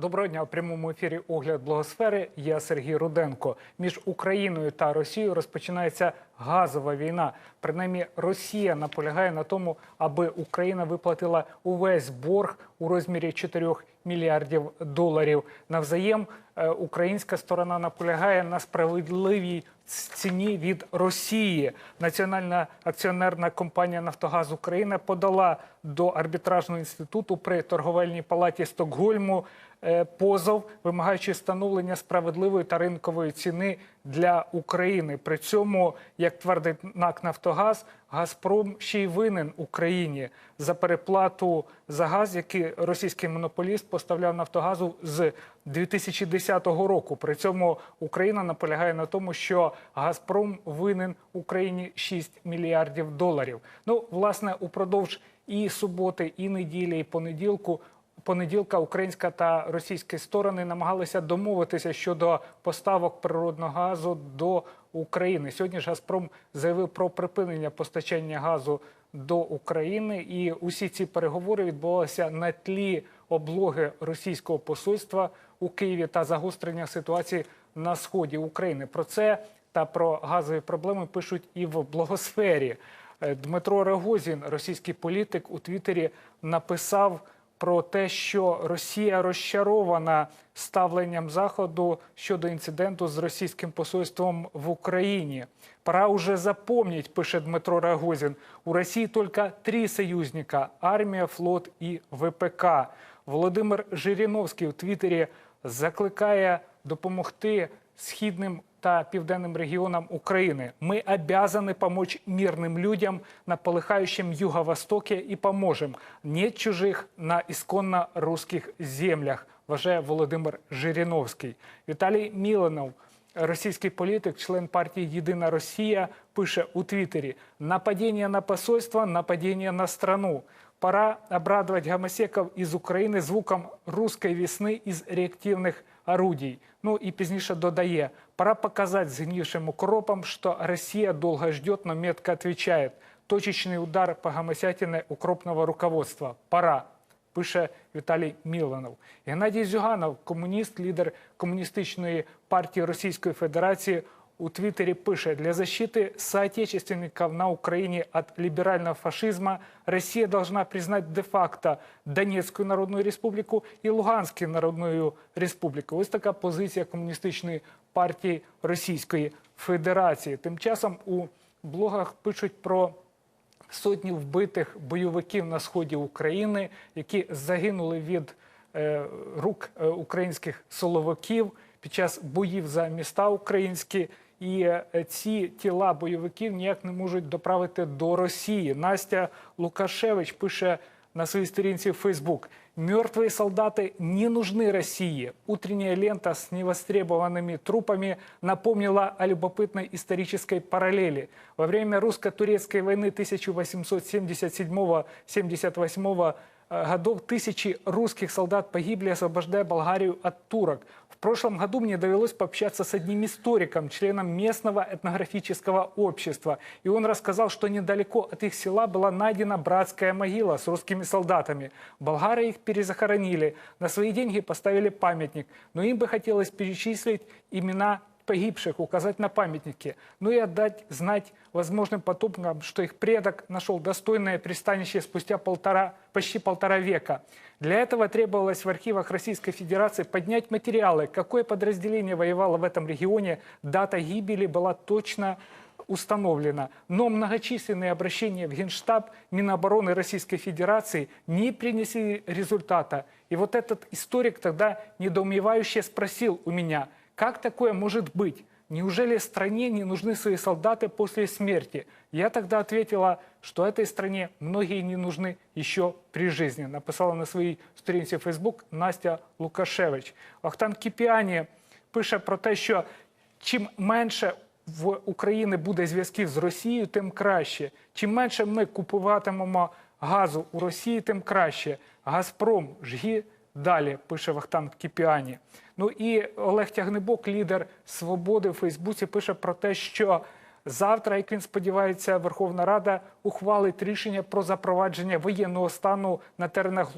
Доброго дня у прямому ефірі огляд благосфери. Я Сергій Руденко. Між Україною та Росією розпочинається газова війна. Принаймні, Росія наполягає на тому, аби Україна виплатила увесь борг у розмірі 4 мільярдів доларів. Навзаєм е, українська сторона наполягає на справедливій ціні від Росії. Національна акціонерна компанія Нафтогаз України подала до арбітражного інституту при торговельній палаті Стокгольму позов, вимагаючи встановлення справедливої та ринкової ціни для України. При цьому, як твердить НАК Нафтогаз, Газпром ще й винен Україні за переплату за газ, який російський монополіст поставляв Нафтогазу з 2010 року. При цьому Україна наполягає на тому, що Газпром винен Україні 6 мільярдів доларів. Ну, власне, упродовж і суботи, і неділі, і понеділку. Понеділка українська та російські сторони намагалися домовитися щодо поставок природного газу до України. Сьогодні ж Газпром заявив про припинення постачання газу до України, і усі ці переговори відбувалися на тлі облоги російського посольства у Києві та загострення ситуації на сході України. Про це та про газові проблеми пишуть і в благосфері. Е, Дмитро Рогозін, російський політик, у Твіттері написав про те, що Росія розчарована ставленням Заходу щодо інциденту з російським посольством в Україні. Пора уже запомнить, пише Дмитро Рогозін, у Росії тільки три союзника – армія, флот і ВПК. Володимир Жириновський у Твіттері закликає допомогти східним та південним регіонам України. Мы обязаны помочь мирным людям на полыхающем юго-востоке и поможем. Нет чужих на исконно русских землях, вважає Володимир Жириновський. Віталій Міленов, російський політик, член партії Єдина Росія, пише у Твіттері: нападение на посольство, нападение на страну. Пора обрадовать гомосеков из України звуком русской весны із реактивних орудий. Ну і пізніше додає, пора показать сгнившим укропам, что Россия долго ждет, но метко отвечает. Точечный удар по гомосятине укропного руководства. Пора. Пише Віталій Міланов. Геннадій Зюганов, комуніст, лідер комуністичної партії Російської Федерації, у Твиттере пише, для защиты соотечественников на Украине от либерального фашизма Россия должна признать де-факто Донецкую Народную Республику и Луганскую Народную Республіку. Ось така позиція комуністичної партії Російської Федерації. Тим часом у блогах пишуть про сотні вбитих бойовиків на сході України, які загинули від е, рук е, українських соловиків під час боїв за міста українські І е, ці тіла бойовиків ніяк не можуть доправити до Росії. Настя Лукашевич пише на своей сторінці в Facebook. Мертвые солдаты не нужны России. Утренняя лента с невостребованными трупами напомнила о любопытной исторической параллели. Во время русско-турецкой войны 1877-78 годов тысячи русских солдат погибли, освобождая Болгарию от турок. В прошлом году мне довелось пообщаться с одним историком, членом местного этнографического общества. И он рассказал, что недалеко от их села была найдена братская могила с русскими солдатами. Болгары их перезахоронили, на свои деньги поставили памятник. Но им бы хотелось перечислить имена погибших, указать на памятнике, ну и отдать знать возможным потомкам, что их предок нашел достойное пристанище спустя полтора, почти полтора века. Для этого требовалось в архивах Российской Федерации поднять материалы, какое подразделение воевало в этом регионе, дата гибели была точно установлена. Но многочисленные обращения в Генштаб Минобороны Российской Федерации не принесли результата. И вот этот историк тогда недоумевающе спросил у меня, как такое может быть? Неужели стране не нужны свои солдаты после смерти? Я тогда ответила, что этой стране многие не нужны еще при жизни. Написала на своїй сторінці в Facebook Настя Лукашевич. Вахтан Кіпіані пише про те, що чим менше в Україні буде зв'язків з Росією, тим краще. Чим менше ми купуватимемо газу у Росії, тим краще. Газпром жгі далі, пише Вахтанг Кіпіані. Ну і Олег Тягнебок, лідер свободи в Фейсбуці, пише про те, що Завтра, як він сподівається, Верховна Рада ухвалить рішення про запровадження воєнного стану на теренах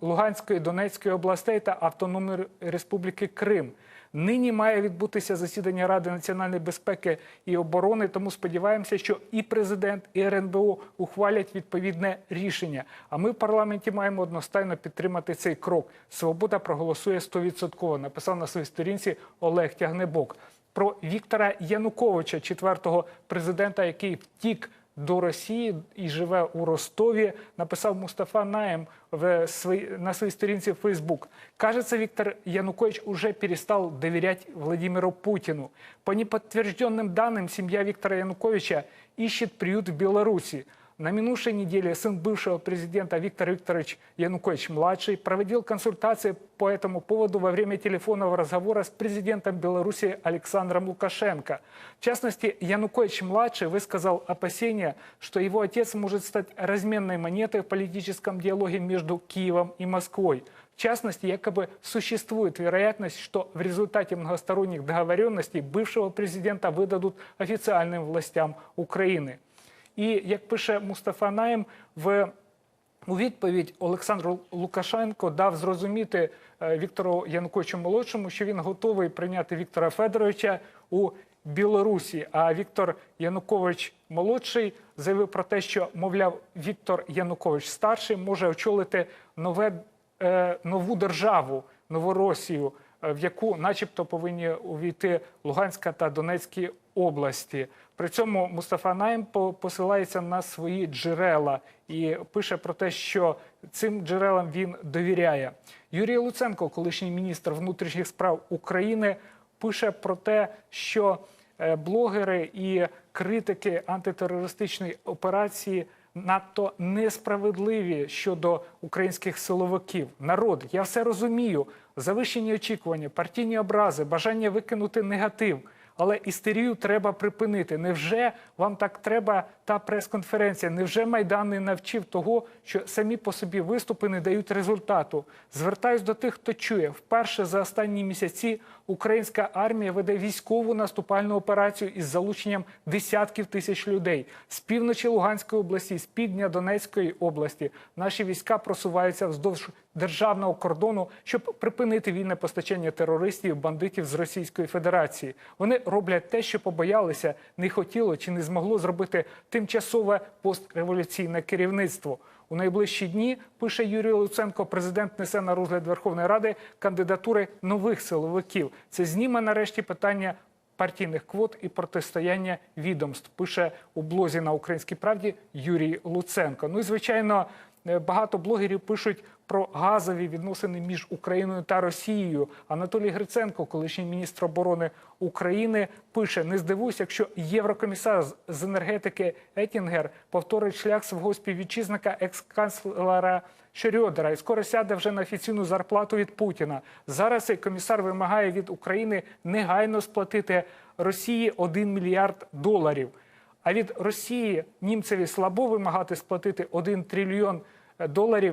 Луганської, Донецької областей та Автономної Республіки Крим. Нині має відбутися засідання Ради національної безпеки і оборони. Тому сподіваємося, що і президент, і РНБО ухвалять відповідне рішення. А ми в парламенті маємо одностайно підтримати цей крок. Свобода проголосує 100%, Написав на своїй сторінці Олег Тягнебок. Про Віктора Януковича, четвертого президента, який втік до Росії і живе у Ростові, написав Мустафа Наєм в свої, на своїй сторінці в Фейсбук. Кажется, Виктор Янукович уже перестал доверять Владимиру Путину. По неподтвержденным данным, семья Виктора Януковича ищет приют в Беларуси. На минувшей неделе сын бывшего президента Виктор Викторович Янукович-младший проводил консультации по этому поводу во время телефонного разговора с президентом Беларуси Александром Лукашенко. В частности, Янукович-младший высказал опасения, что его отец может стать разменной монетой в политическом диалоге между Киевом и Москвой. В частности, якобы существует вероятность, что в результате многосторонних договоренностей бывшего президента выдадут официальным властям Украины. І як пише Мустафа Наєм, в у відповідь Олександр Лукашенко дав зрозуміти е, Віктору Януковичу молодшому, що він готовий прийняти Віктора Федоровича у Білорусі. А Віктор Янукович молодший заявив про те, що мовляв Віктор Янукович старший може очолити нове е, нову державу, Новоросію, в яку, начебто, повинні увійти Луганська та Донецькі області. При цьому Мустафа Найм по- посилається на свої джерела і пише про те, що цим джерелам він довіряє. Юрій Луценко, колишній міністр внутрішніх справ України, пише про те, що е, блогери і критики антитерористичної операції надто несправедливі щодо українських силовиків. Народ, я все розумію. Завищені очікування, партійні образи, бажання викинути негатив. Але істерію треба припинити. Невже вам так треба та прес-конференція? Невже Майдан не навчив того, що самі по собі виступи не дають результату? Звертаюсь до тих, хто чує. Вперше за останні місяці українська армія веде військову наступальну операцію із залученням десятків тисяч людей з півночі Луганської області, з півдня Донецької області. Наші війська просуваються вздовж державного кордону, щоб припинити вільне постачання терористів, бандитів з Російської Федерації. Вони роблять те, що побоялися, не хотіло чи не змогло зробити тимчасове постреволюційне керівництво. У найближчі дні пише Юрій Луценко. Президент несе на розгляд Верховної Ради кандидатури нових силовиків. Це зніме нарешті питання партійних квот і протистояння відомств. Пише у блозі на Українській правді Юрій Луценко. Ну і звичайно, багато блогерів пишуть про газові відносини між Україною та Росією. Анатолій Гриценко, колишній міністр оборони України, пише: не здивуюся, якщо єврокомісар з- енергетики Етінгер повторить шлях свого співвітчизника екс-канцлера Шрёдера і скоро сяде вже на офіційну зарплату від Путіна. Зараз цей комісар вимагає від України негайно сплатити Росії 1 мільярд доларів. А від Росії німцеві слабо вимагати сплатити 1 трильйон доларів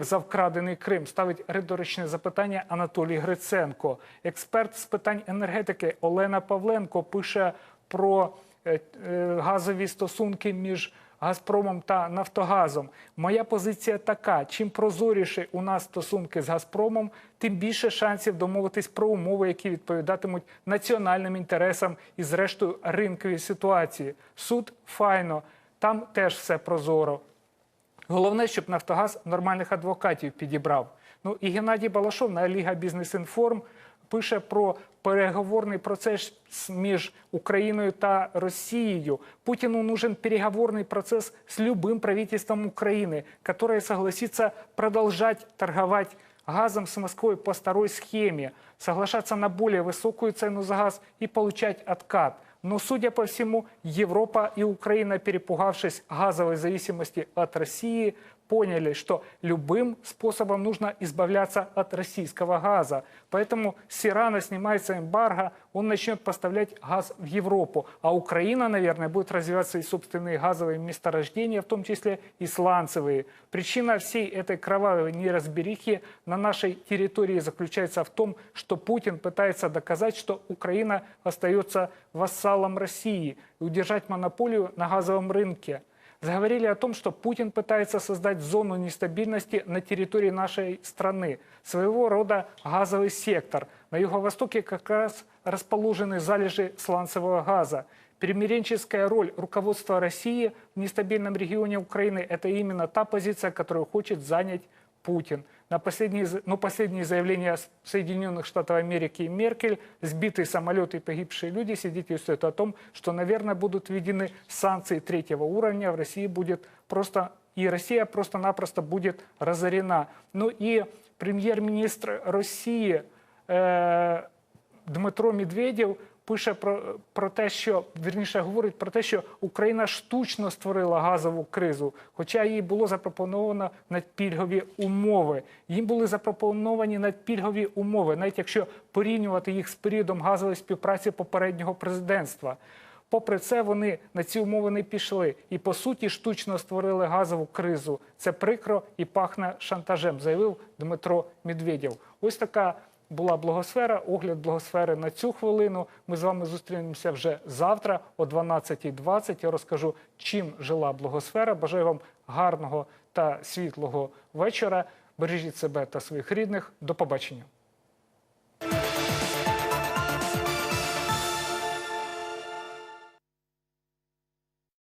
за вкрадений Крим. Ставить риторичне запитання Анатолій Гриценко. Експерт з питань енергетики Олена Павленко пише про е, е, газові стосунки між Газпромом та Нафтогазом. Моя позиція така: чим прозоріше у нас стосунки з Газпромом, тим більше шансів домовитись про умови, які відповідатимуть національним інтересам і, зрештою, ринковій ситуації. Суд файно, там теж все прозоро. Головне, щоб Нафтогаз нормальних адвокатів підібрав. Ну і Геннадій Балашов на Ліга Бізнес Інформ пише про переговорний процес між Україною та Росією. Путину нужен переговорный процесс с любым правительством Украины, которое согласится продолжать торговать газом с Москвой по старой схеме, соглашаться на более высокую цену за газ и получать откат. Но, судя по всему, Европа и Украина, перепугавшись газовой зависимости от России, поняли, что любым способом нужно избавляться от российского газа. Поэтому с Ирана снимается эмбарго, он начнет поставлять газ в Европу. А Украина, наверное, будет развивать свои собственные газовые месторождения, в том числе и сланцевые. Причина всей этой кровавой неразберихи на нашей территории заключается в том, что Путин пытается доказать, что Украина остается вассалом России и удержать монополию на газовом рынке. Заговорили о том, что Путин пытается создать зону нестабильности на территории нашей страны, своего рода газовый сектор. На юго-востоке как раз расположены залежи сланцевого газа. Перемиренческая роль руководства России в нестабильном регионе Украины – это именно та позиция, которую хочет занять Путин. На последние, за- но последние заявления С- Соединенных Штатов Америки и Меркель, сбитые самолеты и погибшие люди свидетельствуют о том, что, наверное, будут введены санкции третьего уровня, в России будет просто, и Россия просто-напросто будет разорена. Ну и премьер-министр России е, Дмитро Медведєв пише про, про те, що вірніше говорить про те, що Україна штучно створила газову кризу, хоча їй було запропоновано надпільгові умови. Їм були запропоновані надпільгові умови, навіть якщо порівнювати їх з періодом газової співпраці попереднього президентства. Попри це, вони на ці умови не пішли і по суті штучно створили газову кризу. Це прикро і пахне шантажем, заявив Дмитро Медведєв. Ось така була благосфера. Огляд благосфери на цю хвилину. Ми з вами зустрінемося вже завтра о 12.20. Я розкажу, чим жила благосфера. Бажаю вам гарного та світлого вечора. Бережіть себе та своїх рідних. До побачення.